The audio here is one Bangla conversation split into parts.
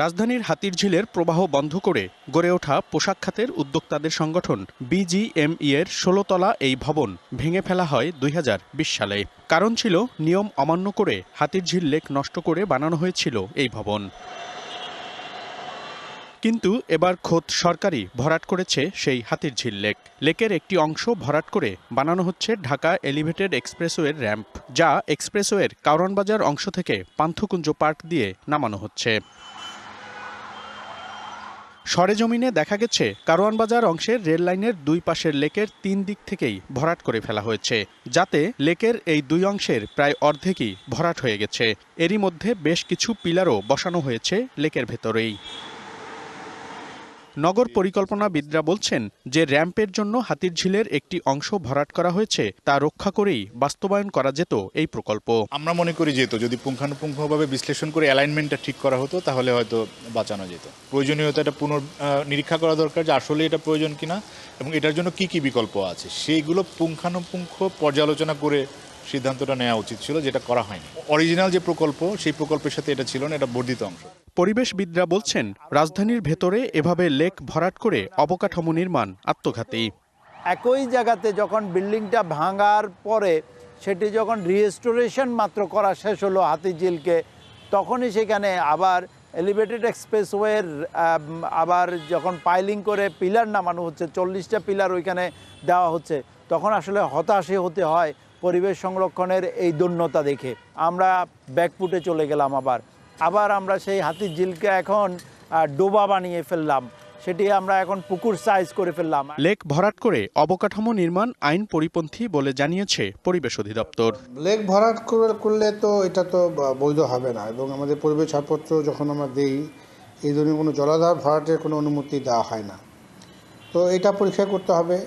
রাজধানীর হাতিরঝিলের প্রবাহ বন্ধ করে গড়ে ওঠা পোশাক খাতের উদ্যোক্তাদের সংগঠন বিজিএমই এর ষোলোতলা এই ভবন ভেঙে ফেলা হয় দুই হাজার বিশ সালে। কারণ ছিল নিয়ম অমান্য করে হাতিরঝিল লেক নষ্ট করে বানানো হয়েছিল এই ভবন। কিন্তু এবার খোদ সরকারই ভরাট করেছে সেই হাতিরঝিল লেক। লেকের একটি অংশ ভরাট করে বানানো হচ্ছে ঢাকা এলিভেটেড এক্সপ্রেসওয়ের র্যাম্প, যা এক্সপ্রেসওয়ের কারওয়ানবাজার অংশ থেকে পান্থকুঞ্জ পার্ক দিয়ে নামানো হচ্ছে। সরেজমিনে দেখা গেছে কারওয়ানবাজার অংশের রেল লাইনের দুই পাশের লেকের তিন দিক থেকেই ভরাট করে ফেলা হয়েছে, যাতে লেকের এই দুই অংশের প্রায় অর্ধেকই ভরাট হয়ে গেছে। এরই মধ্যে বেশ কিছু পিলারও বসানো হয়েছে লেকের ভেতরেই। নগর পরিকল্পনাবিদরা বলছেন যে র্যাম্পের জন্য হাতিরঝিলের একটি অংশ ভরাট করা হয়েছে, তা রক্ষা করেই বাস্তবায়ন করা যেত এই প্রকল্প। আমরা মনে করি যেত যদি পুঙ্খানুপুঙ্খভাবে বিশ্লেষণ করে অ্যালাইনমেন্টটা ঠিক করা হতো, তাহলে হয়তো বাঁচানো যেত। প্রয়োজনীয়তাটা পুনর নিরীক্ষা করা দরকার যে আসলে এটা প্রয়োজন কিনা এবং এটার জন্য কি কি বিকল্প আছে। সেইগুলো পুঙ্খানুপুঙ্খ পর্যালোচনা করে সিদ্ধান্তটা নেওয়া উচিত ছিল যেটা করা হয়নি। অরিজিনাল যে প্রকল্প সেই প্রকল্পের সাথে এটা ছিল না এটা বর্ধিত অংশ। পরিবেশবিদরা বলছেন রাজধানীর ভেতরে এভাবে লেক ভরাট করে অবকাঠামো নির্মাণ আত্মঘাতী। একই জায়গাতে যখন বিল্ডিংটা ভাঙার পরে সেটি যখন রিস্টোরেশন মাত্র করা শেষ হলো হাতিঝিলকে তখনই সেখানে আবার এলিভেটেড এক্সপ্রেসওয়ের আবার যখন পাইলিং করে পিলার নামানো হচ্ছে চল্লিশটা পিলার ওইখানে দেওয়া হচ্ছে তখন আসলে হতাশে হতে হয়। পরিবেশ সংরক্ষণের এই দন্যতা দেখে। আমরা ব্যাকপুটে চলে গেলাম আবার। আবার আমরা সেই হাতির ঝিলকে এখন ডোবা বানিয়ে ফেললাম। সেটি আমরা এখন পুকুর সাইজ করে ফেললাম। লেক ভরাট করে অবকাঠামো নির্মাণ আইন পরিপন্থী বলে জানিয়েছে পরিবেশ অধিদপ্তর। লেক ভরাট করলে তো এটা তো বৈধ হবে না এবং আমাদের পরিবেশ ছাড়পত্র যখন আমরা দেই এই ধরনের কোনো জলাধার ভরাটের কোনো অনুমতি দেওয়া হয় না। তো এটা পরীক্ষা করতে হবে।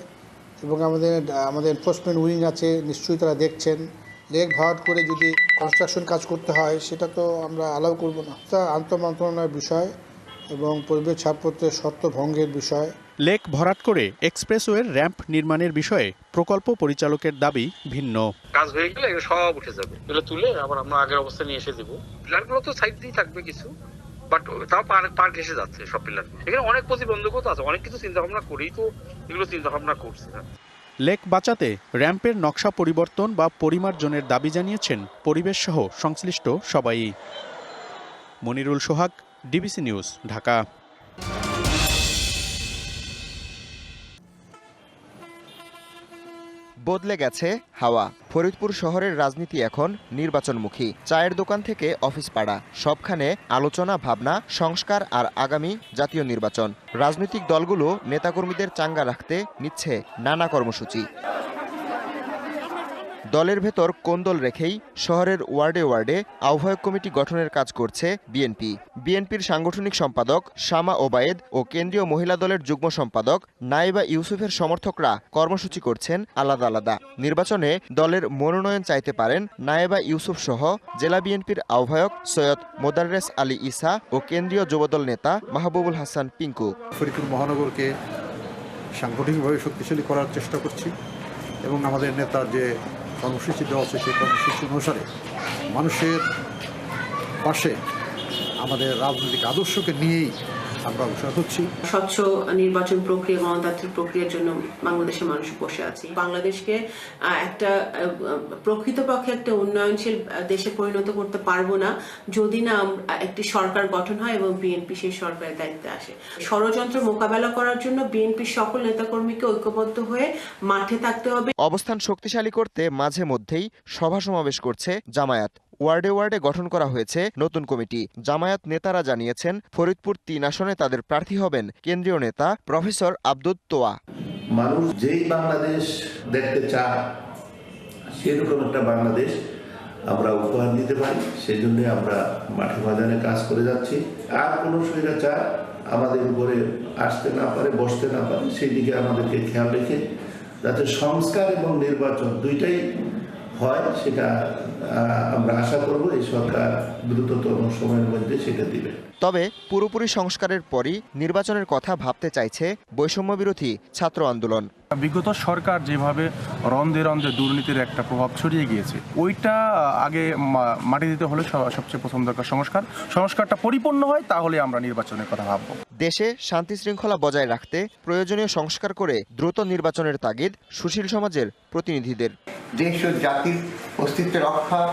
এবং আমাদের আমাদের এনফোর্সমেন্ট উইং আছে নিশ্চয়ই তারা দেখছেন। লেক ভরাট করে যদি কনস্ট্রাকশন কাজ করতে হয় সেটা তো আমরা অ্যালাউ করব না। তা আন্তঃমন্ত্রণালয়ের বিষয় এবং পরিবেশ ছাড়পত্রের শর্ত ভঙ্গের বিষয়। লেক ভরাট করে এক্সপ্রেসওয়ের র্যাম্প নির্মাণের বিষয়ে প্রকল্প পরিচালকের দাবি ভিন্ন। কাজ হয়ে গেলে সব উঠে যাবে। এগুলো তুলে আবার আমরা আগের অবস্থায় নিয়ে এসে দেবো। তো সাইড দিয়ে থাকবে কিছু। বাট তাও পার পার ঘেসে যাচ্ছে সব পিলার এখানে অনেক প্রতিবন্ধকও তো আছে, অনেক কিছু চিন্তা ভাবনা করেই তো এগুলো চিন্তা ভাবনা করছে না। লেক বাঁচাতে র্যাম্পের নকশা পরিবর্তন বা পরিমার্জনের দাবি জানিয়েছেন পরিবেশ সহ সংশ্লিষ্ট সবাই। Monirul Sohag, DBC news, Dhaka. বদলে গেছে হাওয়া। ফরিদপুর শহরের রাজনীতি এখন নির্বাচনমুখী। চায়ের দোকান থেকে অফিস পাড়া। সবখানে আলোচনা, ভাবনা, সংস্কার আর আগামী জাতীয় নির্বাচন। রাজনৈতিক দলগুলো নেতাকর্মীদের চাঙ্গা রাখতে নিচ্ছে নানা কর্মসূচি। দলের ভেতর কোন্দল রেখেই শহরের ওয়ার্ডে ওয়ার্ডে আহ্বায়ক কমিটি গঠনের কাজ করছে বিএনপি। বিএনপির সাংগঠনিক সম্পাদক শামা ওবায়েদ ও কেন্দ্রীয় মহিলা দলের যুগ্ম সম্পাদক নাইবা ইউসুফের সমর্থকরা কর্মসূচি করছেন আলাদা আলাদা। নির্বাচনে দলের মনোনয়ন চাইতে পারেন নায়েবা ইউসুফ সহ জেলা বিএনপির আহ্বায়ক সৈয়দ মোদাররেস আলী ইসা ও কেন্দ্রীয় যুবদল নেতা মাহবুবুল হাসান পিঙ্কু। ফরিদপুর মহানগরকে সাংগঠনিকভাবে শক্তিশালী করার চেষ্টা করছি এবং আমাদের নেতার যে কর্মসূচি দেওয়া হচ্ছে সেই কর্মসূচি অনুসারে মানুষের পাশে আমাদের রাজনৈতিক আদর্শকে নিয়েই আমরা অগ্রসর হচ্ছি স্বচ্ছ নির্বাচন প্রক্রিয়া গণতান্ত্রিক প্রক্রিয়ার জন্য বাংলাদেশের মানুষ বসে আছে। বাংলাদেশকে একটা প্রকৃতপক্ষে একটা উন্নয়নশীল দেশে পরিণত করতে পারব না যদি না একটি সরকার গঠন হয় এবং বিএনপি সেই সরকারের দায়িত্বে আসে। ষড়যন্ত্র মোকাবেলা করার জন্য বিএনপির সকল নেতাকর্মীকে ঐক্যবদ্ধ হয়ে মাঠে থাকতে হবে। অবস্থান শক্তিশালী করতে মাঝে মধ্যেই সভা সমাবেশ করছে জামায়াত। ওয়ার্ডে ওয়ার্ডে গঠন করা হয়েছে নতুন কমিটি। জামায়াত নেতারা জানিয়েছেন, ফরিদপুর তিন আসনে তাদের প্রার্থী হবেন কেন্দ্রীয় নেতা প্রফেসর আব্দুত তোয়া। মানুষ যেই বাংলাদেশ দেখতে চায়, সেরকম একটা বাংলাদেশ আমরা উপহার দিতে পারি সেই জন্য আমরা মাঠে ময়দানে কাজ করে যাচ্ছি। আর কোনো স্বৈরাচার আমাদের উপরে আসতে না পারে, বসতে না পারে, সেই দিকে আমাদেরকে খেয়াল রেখে যাতে সংস্কার এবং নির্বাচন দুইটাই হয়, সেটা আমরা আশা করব এই সরকার দ্রুততম সময়ের মধ্যে সেটা দিবে। তবে পুরোপুরি সংস্কারের পরই নির্বাচনের কথা ভাবতে চাইছে বৈষম্যবিরোধী ছাত্র আন্দোলন। বিগত সরকার যেভাবে রন্ধে রন্ধে দুর্নীতির একটা প্রভাব ছড়িয়ে গিয়েছে ওইটা আগে মা- মাটি দিতে হলে সবচেয়ে প্রথম দরকার সংস্কার। সংস্কারটা পরিপূর্ণ হয় তাহলে আমরা নির্বাচনের কথা ভাবব। দেশে শান্তি শৃঙ্খলা বজায় রাখতে প্রয়োজনীয় সংস্কার করে দ্রুত নির্বাচনের তাগিদ সুশীল সমাজের প্রতিনিধিদের। দেশ ও জাতির অস্তিত্ব রক্ষা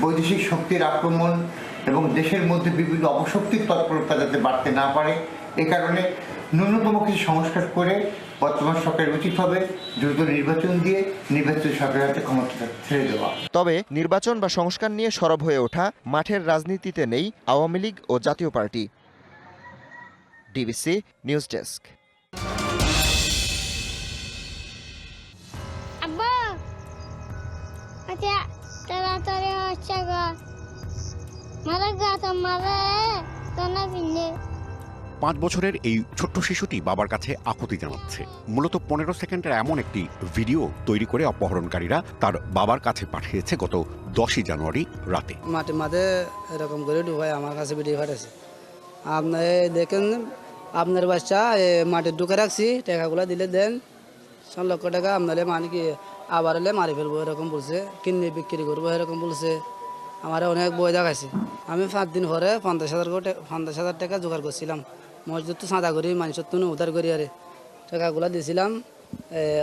বৈদেশিক শক্তির আক্রমণ এবং দেশের মধ্যে বিভিন্ন অপশক্তির তৎপরতা যাতে বাড়তে না পারে এ কারণে ন্যূনতম কিছু সংস্কার করে বর্তমান সরকারের উচিত হবে দ্রুত নির্বাচন দিয়ে নির্বাচিত সরকারের হাতে ক্ষমতা ছেড়ে দেওয়া। তবে নির্বাচন বা সংস্কার নিয়ে সরব হয়ে ওঠা মাঠের রাজনীতিতে নেই আওয়ামী লীগ ও জাতীয় পার্টি। DBC news desk. আব্বা! আচ্ছা তাড়াতাড়ি হচ্ছে গা। মারা গাছ মারা তো না পাঁচ বছরের এই ছোট্ট শিশুটি বাবার কাছে আকুতি জানাচ্ছে। মূলত পনেরো সেকেন্ডের এমন একটি ভিডিও তৈরি করে অপহরণকারীরা তার বাবার কাছে পাঠিয়েছে গত দশই জানুয়ারি রাতে। মাঠে মাঠে এরকম করে ঢুকাই আমার কাছে ভিডিও পাঠাচ্ছে আপনার দেখেন, আপনার বাচ্চা মাঠে ঢুকে রাখছি, টাকাগুলো দিলে দেন। ছ লক্ষ টাকা আপনারে মানে কি আবার এলে মারি ফেলব, এরকম বলছে, কিনে বিক্রি করব, এরকম বলছে। আমার অনেক বই দেখাইছে। আমি পাঁচ দিন পরে পঞ্চাশ হাজার পঞ্চাশ হাজার টাকা জোগাড় করছিলাম। মসজিদ তো সাদা করি মানুষের তো উদ্ধার করি আরে। টাকাগুলো দিয়েছিলাম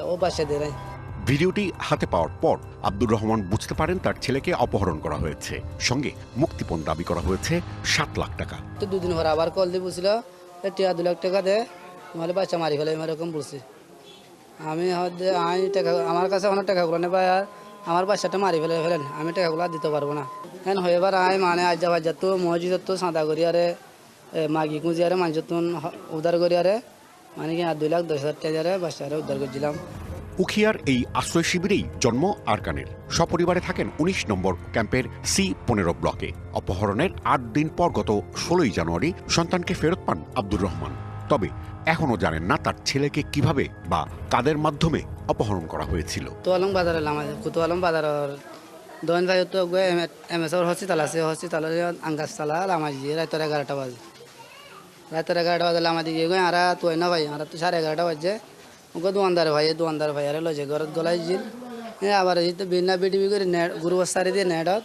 ও বাচ্চা দিয়ে ভিডিওটি হাতে পাওয়ার পর আব্দুর রহমান বুঝতে পারেন তার ছেলেকে অপহরণ করা হয়েছে। সঙ্গে মুক্তিপণ দাবি করা হয়েছে সাত লাখ টাকা। তো দুদিন পরে আবার কল দিয়ে বলছিল "এ টিয়া দু লাখ টাকা দে নাহলে বাচ্চা মারি ফেলে এরকম বলছি। আমি হয়তো আমি টাকা আমার কাছে অনেক টাকাগুলো নেবা আর আমার বাচ্চাটা মারি ফেলে ফেলেন আমি টাকাগুলো দিতে পারব না। হ্যাঁ হয় এবার আমি মানে আজ যাবার যাতো মসজিদ তো সাদা করি আরে এ, মাগি কুঁজি আরে মানুষ তো উদ্ধার করি আরে। মানে কি আর দুই লাখ দশ হাজার টাকা বাচ্চারে উদ্ধার করছিলাম। উখিয়ার এই আশ্রয় শিবিরেই জন্ম আরকানের। সপরিবারে থাকেন ১৯ নম্বর ক্যাম্পের সি পনেরো ব্লকে। অপহরণের আট দিন পর গত ষোলোই জানুয়ারি সন্তানকে ফেরত পান আব্দুর রহমান। তবে এখনও জানেন না তার ছেলেকে কীভাবে বা কাদের মাধ্যমে অপহরণ করা হয়েছিল। তোয়ালং বাজার এলাম কুতুয়ালং বাজার দোকান ভাই তো এম এস হসপিটাল আছে। হসপিটাল আঙ্গাস তালা আমার গিয়ে রাতের এগারোটা বাজে। রাতের এগারোটা বাজে আমার দিকে গই আরা তুই না ভাই, আর তো সাড়ে এগারোটা বাজে। ওকে দোকানদার ভাই দোকানদার ভাই আরে লজে ঘরত গলাই জিল। আবার এই তো বিনা বিডিবি করে নেট গুরু বস্তারি দিয়ে নেটত।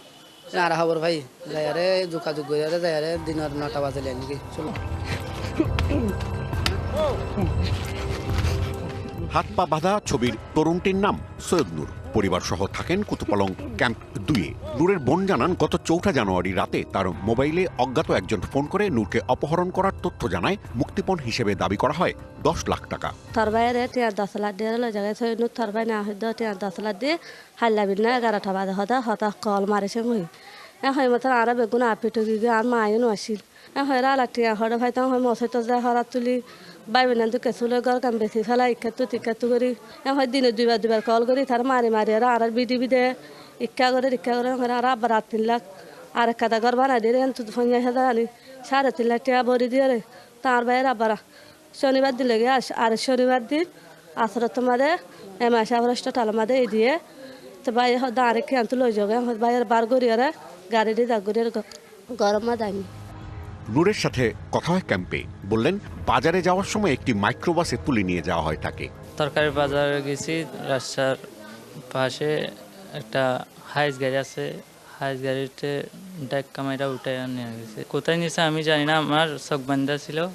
আর খবর ভাই যাই আরে যোগাযোগ করে আরে যাই আরে দিনের নটা বাজে নাকি, চলো। হাত পা বাঁধা ছবির তরুণটির নাম সৈয়দ নূর। পরিবার সহ থাকেন কুতুপালং ক্যাম্প দুয়ে নূরের বোন জানান, গত চৌঠা জানুয়ারি রাতে তার মোবাইলে অজ্ঞাত একজন ফোন করে নূরকে অপহরণ করার তথ্য জানায়, মুক্তিপণ হিসেবে দাবি করা হয় দশ লাখ টাকা। থর বাইরে টিয়া দশ লাখ দিয়ে জায়গায় থই নু থর বাই না হইদ টিয়া দশ লাখ দিয়ে হাল্লা এগারোটা বাজে হতা হতা কল মারিছে মুই। এ হয় মতন আর বেগুন আপি টুকি গিয়ে আর মায়ও নছিল এ রালা টিয়া হরে ভাই তাও হয় মশাই তো যায় হরা তুলি বাই বিনা তো কেঁচুলে গর কাম বেশি ফেলা ইক্ষাতু টিক্ষাতু করি এ হয় দিনে দুইবার দুইবার কল করি তার মারি মারি আর আর বিডি বিদে ইচ্ছা করে ইচ্ছা করে হয় আর আবার রাত তিন লাখ আর কাদা ঘর বানাই দিয়ে তুই ফোন হাজার আনি সাড়ে তিন লাখ টাকা ভরি দিয়ে রে তার বাইরে আবার শনিবার দিলে গিয়ে আর শনিবার দিন আসলে তোমাদের আবার টাল মাদে এই দিয়ে তো ভাই দাঁড়ে খেয়ে আনতে লই যাবে বাইরে বার করি আরে গাড়ি দিয়ে দাগ গরম মা নূরের সাথে কথা হয় ক্যাম্পে। বললেন বাজারে যাওয়ার সময় একটি মাইক্রোবাসে তুলে নিয়ে যাওয়া হয় তাকে। তরকারি বাজারে গেছি রাস্তার পাশে একটা হাইস গাড়ি আছে। হাইস গাড়িতে ডাক কামাইরা উঠে নিয়ে গেছে। কোথায় নিয়েছে আমি জানি না আমার চোখ বান্ধা ছিল।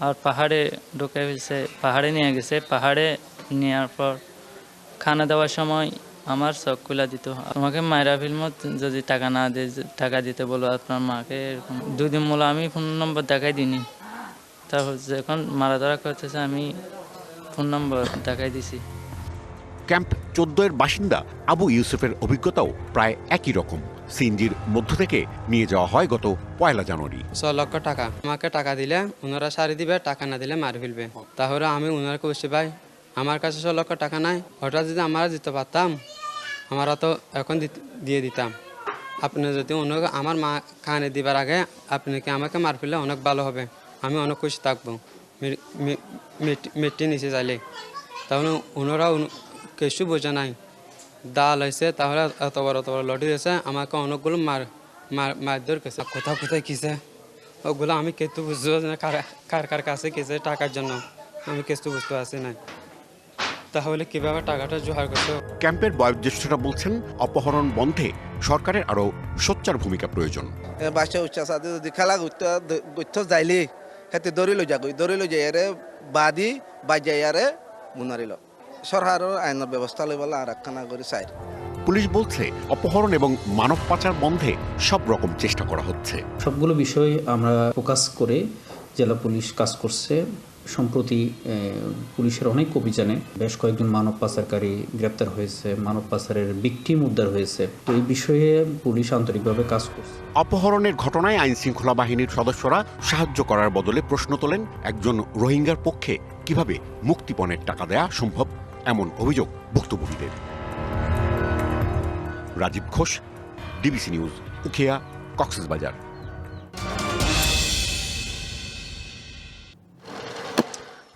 আর পাহাড়ে ঢুকে ফেলছে পাহাড়ে নিয়ে গেছে। পাহাড়ে নেওয়ার পর খানা দেওয়ার সময় আমার খুলা দিত। আমাকে মায়েরা ফিল্মত যদি টাকা না দিয়ে টাকা দিতে বলো আপনার মাকে এরকম। দুই দিন মূল আমি ফোন নম্বর দেখাই দিনি তারপর যখন মারা ধরা করতেছে আমি ফোন নম্বর দেখাই দিছি। ক্যাম্প চোদ্দ এর বাসিন্দা আবু ইউসুফের অভিজ্ঞতাও প্রায় একই রকম। সিনজির মধ্য থেকে নিয়ে যাওয়া হয় গত পয়লা জানুয়ারি। ছ লক্ষ টাকা। আমাকে টাকা দিলে ওনারা সারি দিবে টাকা না দিলে মারি ফেলবে। তাহলে আমি ওনারকে বসে ভাই আমার কাছে ছ লক্ষ টাকা নাই ওটা যদি আমরা দিতে পারতাম, আমরা তো এখন দিয়ে দিতাম। আপনি যদি অন্য আমার মা কানে দিবার আগে আপনি কি আমাকে মার ফেললে অনেক ভালো হবে, আমি অনেক খুশি থাকব। মেট্টি নিচে চাইলে। তাহলে ওনারা কিছু বোঝে নাই। ডাল হয়েছে তাহলে এত বড় এত বড় লটি হয়েছে আমাকে অনেকগুলো মার মার মারধর করেছে কোথাও কোথায় কিসে ওগুলো আমি কিন্তু বুঝতে পারছি না, কার কার কাছে কিসে টাকার জন্য। আমি কিছু বুঝতে পারছি না। তাহলে কীভাবে টাকাটা জোগাড় করতে ক্যাম্পের বয়োজ্যেষ্ঠরা বলছেন অপহরণ বন্ধে সরকারের আরও সোচ্চার ভূমিকা প্রয়োজন। বাচ্চা উচ্চা সাথে যদি খেলা করতে যাইলে হেতে দৌড়ি লৈ যাগৈ দৌড়ি লৈ ইয়াৰে বাদি বাজাই ইয়াৰে মুনারিল। সরকারের আইনের ব্যবস্থা লইবলা আর একখানা করে চাই। পুলিশ বলছে অপহরণ এবং মানব পাচার বন্ধে সব রকম চেষ্টা করা হচ্ছে। সবগুলো বিষয় আমরা ফোকাস করে জেলা পুলিশ কাজ করছে। সম্প্রতি পুলিশের অনেক অভিযানে বেশ কয়েকজন মানব পাচারকারী গ্রেপ্তার হয়েছে, মানব পাচারের বিক্টিম উদ্ধার হয়েছে। তো এই বিষয়ে পুলিশ আন্তরিকভাবে কাজ করছে। অপহরণের ঘটনায় আইন শৃঙ্খলা বাহিনীর সদস্যরা সাহায্য করার বদলে প্রশ্ন তোলেন, একজন রোহিঙ্গার পক্ষে কীভাবে মুক্তিপণের টাকা দেয়া সম্ভব? এমন অভিযোগ ভুক্তভোগীদের। Rajib Ghosh, DBC news, Ukhia, Cox's Bazar.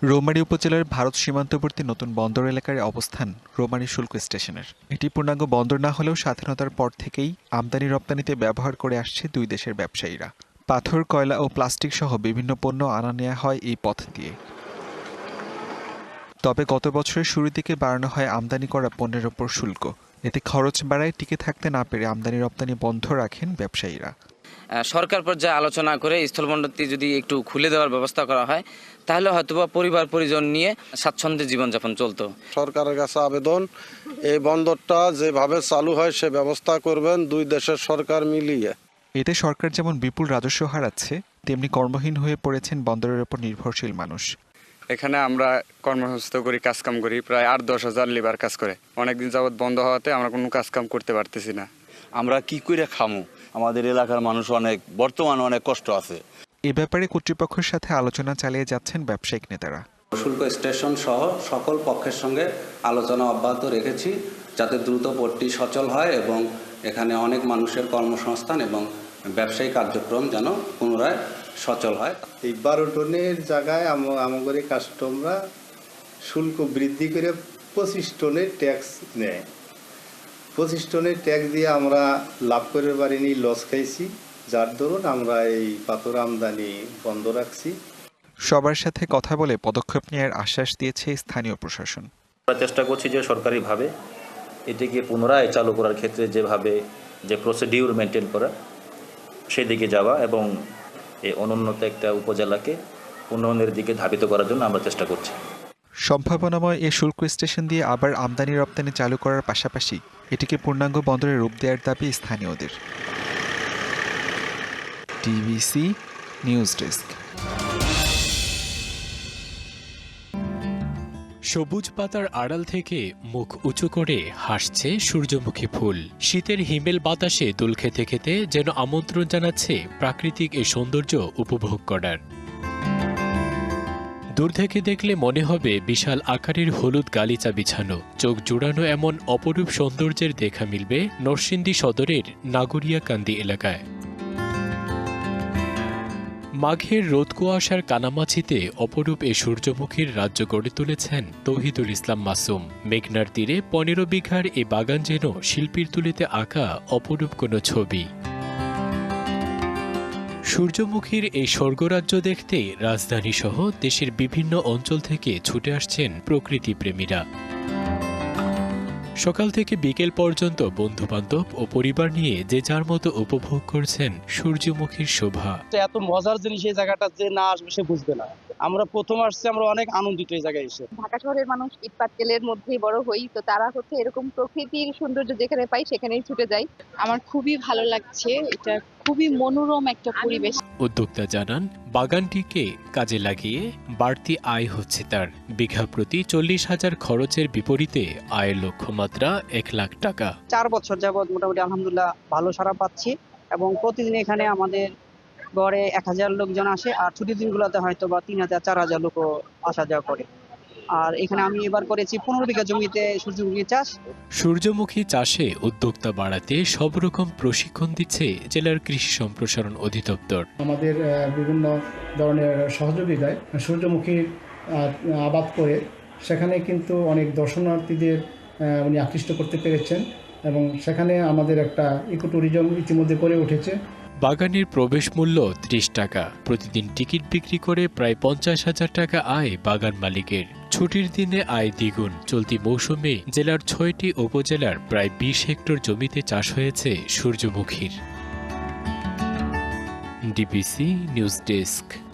Rowmari উপজেলার ভারত সীমান্তবর্তী নতুন বন্দর এলাকার অবস্থান রৌমারী শুল্ক স্টেশনের। এটি পূর্ণাঙ্গ বন্দর না হলেও স্বাধীনতার পর থেকেই আমদানি রপ্তানিতে ব্যবহার করে আসছে দুই দেশের ব্যবসায়ীরা। পাথর, কয়লা ও প্লাস্টিক সহ বিভিন্ন পণ্য আনা নেওয়া হয় এই পথ দিয়ে। তবে গত বছরের শুরুর দিকে বাড়ানো হয় আমদানি করা পণ্যের ওপর শুল্ক। এতে খরচ বাড়ায় টিকে থাকতে না পেরে আমদানি রপ্তানি বন্ধ রাখেন ব্যবসায়ীরা। সরকার পর্যায়ে আলোচনা করে স্থলবন্দরটি যদি একটু খুলে দেওয়ার ব্যবস্থা করা হয় তাহলে হয়তোবা পরিবার পরিজন নিয়ে স্বাচ্ছন্দ্যে জীবনযাপন চলতো। সরকারের কাছে আবেদন এই বন্দরটা যেভাবে চালু হয় সে ব্যবস্থা করবেন দুই দেশের সরকার মিলিয়ে। এতে সরকার যেমন বিপুল রাজস্ব হারাচ্ছে তেমনি কর্মহীন হয়ে পড়েছেন বন্দরের ওপর নির্ভরশীল মানুষ। এখানে আমরা কর্মসংস্থ করি কাজকাম করি প্রায় আট দশ হাজার লেবার কাজ করে। অনেকদিন যাবৎ বন্ধ হওয়াতে আমরা কোনো কাজকাম করতে পারতেছি না। আমরা কি করে খামু? আমাদের এলাকার মানুষ অনেক বর্তমানে অনেক কষ্ট আছে। এ ব্যাপারে কর্তৃপক্ষের সাথে আলোচনা চালিয়ে যাচ্ছেন ব্যবসায়িক নেতারা। শুল্ক স্টেশন সহ সকল পক্ষের সঙ্গে আলোচনা অব্যাহত রেখেছি যাতে দ্রুত পোর্টটি সচল হয় এবং এখানে অনেক মানুষের কর্মসংস্থান এবং ব্যবসায়িক কার্যক্রম যেন পুনরায় সচল হয়। এই বারো টনের জায়গায় আমাদের কাস্টমরা শুল্ক বৃদ্ধি করে পঁচিশ টনের ট্যাক্স নেয়। পঁচিশ টনের ট্যাক্স দিয়ে আমরা লাভ করে পারিনি লস খাইছি। যার দরুন আমরা এই পাথর আমদানি বন্ধ রাখছি। সবার সাথে কথা বলে পদক্ষেপ নেওয়ার আশ্বাস দিয়েছে স্থানীয় প্রশাসন। আমরা চেষ্টা করছি যে সরকারিভাবে এটিকে পুনরায় চালু করার ক্ষেত্রে যেভাবে যে প্রসিডিউর মেনটেন করা সেদিকে যাওয়া এবং এই অনুন্নত একটা উপজেলাকে উন্নয়নের দিকে ধাবিত করার জন্য আমরা চেষ্টা করছি। সম্ভাবনাময় এ শুল্ক স্টেশন দিয়ে আবার আমদানি রপ্তানি চালু করার পাশাপাশি এটিকে পূর্ণাঙ্গ বন্দরে রূপ দেওয়ার দাবি স্থানীয়দের। TVC news desk. সবুজ পাতার আড়াল থেকে মুখ উঁচু করে হাসছে সূর্যমুখী ফুল। শীতের হিমেল বাতাসে দুল খেতে খেতে যেন আমন্ত্রণ জানাচ্ছে প্রাকৃতিক এই সৌন্দর্য উপভোগ করার। দূর থেকে দেখলে মনে হবে বিশাল আকারের হলুদ গালিচা বিছানো, চোখ জুড়ানো এমন অপরূপ সৌন্দর্যের দেখা মিলবে নরসিংদী সদরের নাগরিয়াকান্দি এলাকায়। মাঘের রোদ কুয়াশার কানামাছিতে অপরূপ এ সূর্যমুখীর রাজ্য গড়ে তুলেছেন তৌহিদুল ইসলাম মাসুম। মেঘনার তীরে পনেরো বিঘার এ বাগান যেন শিল্পীর তুলিতে আঁকা অপরূপ কোনো ছবি। সূর্যমুখীর এই স্বর্গরাজ্য দেখতে রাজধানী সহ দেশের বিভিন্ন অঞ্চল থেকে ছুটে আসছেন প্রকৃতি প্রেমীরা সকাল থেকে বিকেল পর্যন্ত বন্ধু বান্ধব ও পরিবার নিয়ে যে যার মতো উপভোগ করছেন সূর্যমুখীর শোভা। এত মজার জিনিস এই জায়গাটা যে না আসবে সে বুঝবে না। আমরা প্রথম আসছি আমরা অনেক আনন্দিত এই জায়গায় এসে। ঢাকা শহরের মানুষ ইট পাটকেলের মধ্যেই বড় হই তো তারা হচ্ছে এরকম প্রকৃতির সৌন্দর্য যেখানে পাই সেখানেই ছুটে যায় আমার খুবই ভালো লাগছে এটা খুবই মনোরম একটা পরিবেশ। উদ্যোক্তা জানান বাগানটিকে কাজে লাগিয়ে বাড়তি আয় হচ্ছে তার। বিঘা প্রতি চল্লিশ হাজার খরচের বিপরীতে আয়ের লক্ষ্যমাত্রা এক লাখ টাকা। চার বছর যাবৎ মোটামুটি আলহামদুলিল্লাহ ভালো সারা পাচ্ছি এবং প্রতিদিন এখানে আমাদের গড়ে এক হাজার লোকজন আসে আর ছুটির দিনগুলোতে হয়তো বা তিন হাজার চার হাজার লোকও আসা যাওয়া করে। আর এখানে আমি এবার করেছি পনেরো বিঘা জমিতে সূর্যমুখী চাষ। সূর্যমুখী চাষে উদ্যোক্তা বাড়াতে সব রকম প্রশিক্ষণ দিচ্ছে জেলার কৃষি সম্প্রসারণ অধিদপ্তর। আমাদের বিভিন্ন ধরনের সহযোগিতায় সূর্যমুখী আবাদ করে সেখানে কিন্তু অনেক দর্শনার্থীদের উনি আকৃষ্ট করতে পেরেছেন এবং সেখানে আমাদের একটা ইকো ট্যুরিজম ইতিমধ্যে গড়ে উঠেছে। বাগানের প্রবেশ মূল্য ত্রিশ টাকা। প্রতিদিন টিকিট বিক্রি করে প্রায় পঞ্চাশ হাজার টাকা আয় বাগান মালিকের। ছুটির দিনে আয় দ্বিগুণ। চলতি মৌসুমে জেলার ছয়টি উপজেলার প্রায় বিশ হেক্টর জমিতে চাষ হয়েছে সূর্যমুখীর। DBC news desk.